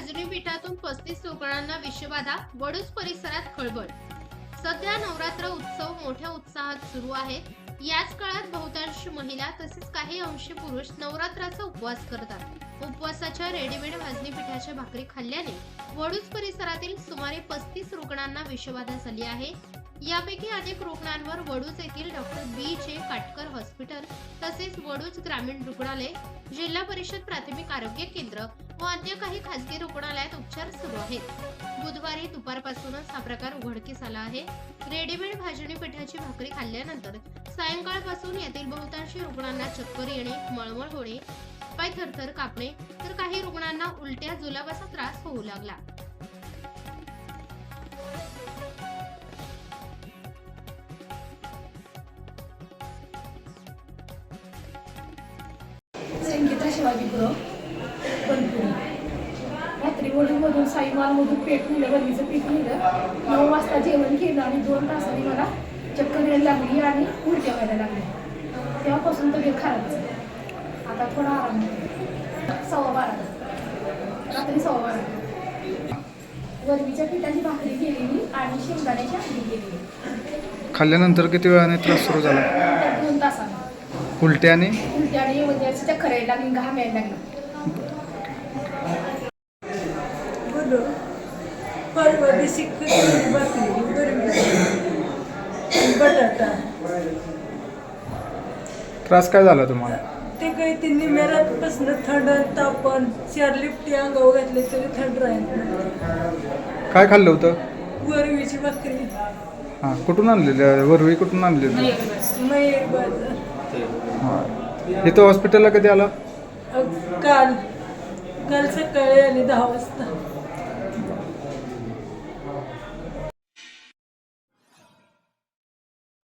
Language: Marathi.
उपवासाच्या पीठातून पस्तीस रुग्णांना विषबाधा वडूज परिसरात खळबळ. सध्या नवरात्र उत्सव मोठ्या उत्साहात सुरू आहे. याच काळात बहुतांश महिला तसेच काही अंशी पुरुष नवरात्राचा उपवास करतात. उपवासाच्या रेडीमेड भाजणी पिठाच्या भाकरी खाल्ल्याने वडूज परिसरातील सुमारे पस्तीस रुग्णांना विषबाधा झाली आहे. यापैकी अनेक रुग्णांवर वडूज येथील doctor B J Katkar hospital तसेच वडूज ग्रामीण रुग्णालय जिल्हा परिषद प्राथमिक आरोग्य केंद्र व अन्य काही खासगी रुग्णालयात उपचार सुरू आहेत. बुधवारी दुपारपासूनच हा प्रकार उघडकीस आला आहे. रेडीमेड भाजणी पिठाची भाकरी खाल्ल्यानंतर सायंकाळपासून येथील बहुतांशी रुग्णांना चक्कर येणे मळमळ होणे पाय थरथर कापणे तर काही रुग्णांना उलट्या जुलाबाचा त्रास होऊ लागला. संगीता शिवाजी पुरव बनपुरी रात्री वडूमधून साईमालमधून पेट नेलं वल्लीचं पीठ नेलं नऊ वाजता जेवण केलं आणि दोन तासांनी मला चक्कर यायला लागली आणि उलट्या व्हायला लागल्या. तेव्हापासून तब्येत खराब आता थोडा आराम सव्वा बारा. रात्री सव्वा बारा. वरवीच्या पिठाची भाकरी केलेली आणि शेंगदाण्याची आमटी केलेली. खाल्ल्यानंतर किती वेळाने त्रास सुरू झाला? उलट्या आणि उलट्या आणि म्हणजे अशी चक्कर यायला लागली घाम यायला लागला. बोलो. परवा दिवशी कचोरी भाकरी गरमी बटाटा. त्रास काय झाला तुम्हाला? ते काही ते निमेरातपासून थंड तापण चार लिपटी अंगावर घातले तरी थंड राहील काय खाल्लं होतं? वरवीची भाकरी. हां कुठून आणलेलं? वरवी कुठून आणलेलं? मयूर बाजार हां. इथं हॉस्पिटलला कधी आला? काल. काल सकाळी आली दहा वाजता.